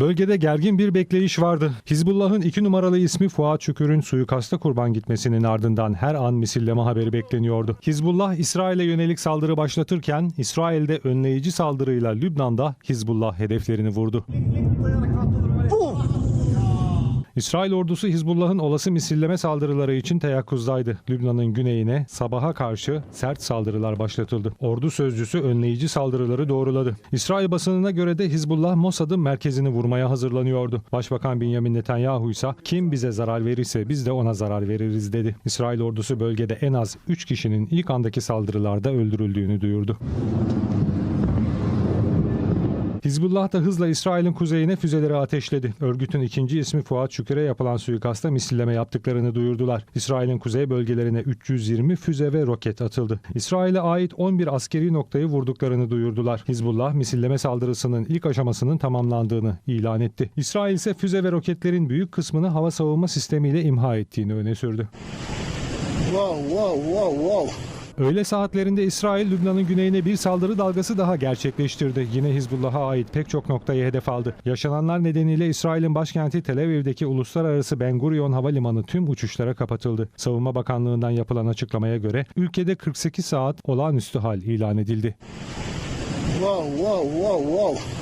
Bölgede gergin bir bekleyiş vardı. Hizbullah'ın iki numaralı ismi Fuat Şükür'ün suikasta kurban gitmesinin ardından her an misilleme haberi bekleniyordu. Hizbullah İsrail'e yönelik saldırı başlatırken İsrail'de önleyici saldırıyla Lübnan'da Hizbullah hedeflerini vurdu. İsrail ordusu Hizbullah'ın olası misilleme saldırıları için teyakkuzdaydı. Lübnan'ın güneyine sabaha karşı sert saldırılar başlatıldı. Ordu sözcüsü önleyici saldırıları doğruladı. İsrail basınına göre de Hizbullah Mossad'ın merkezini vurmaya hazırlanıyordu. Başbakan Benjamin Netanyahu ise kim bize zarar verirse biz de ona zarar veririz dedi. İsrail ordusu bölgede en az 3 kişinin ilk andaki saldırılarda öldürüldüğünü duyurdu. Hizbullah da hızla İsrail'in kuzeyine füzeleri ateşledi. Örgütün ikinci ismi Fuat Şükür'e yapılan suikasta misilleme yaptıklarını duyurdular. İsrail'in kuzey bölgelerine 320 füze ve roket atıldı. İsrail'e ait 11 askeri noktayı vurduklarını duyurdular. Hizbullah misilleme saldırısının ilk aşamasının tamamlandığını ilan etti. İsrail ise füze ve roketlerin büyük kısmını hava savunma sistemiyle imha ettiğini öne sürdü. Whoa, whoa, whoa, whoa. Öğle saatlerinde İsrail Lübnan'ın güneyine bir saldırı dalgası daha gerçekleştirdi. Yine Hizbullah'a ait pek çok noktayı hedef aldı. Yaşananlar nedeniyle İsrail'in başkenti Tel Aviv'deki uluslararası Ben Gurion Havalimanı tüm uçuşlara kapatıldı. Savunma Bakanlığı'ndan yapılan açıklamaya göre ülkede 48 saat olağanüstü hal ilan edildi. Whoa, whoa, whoa, whoa.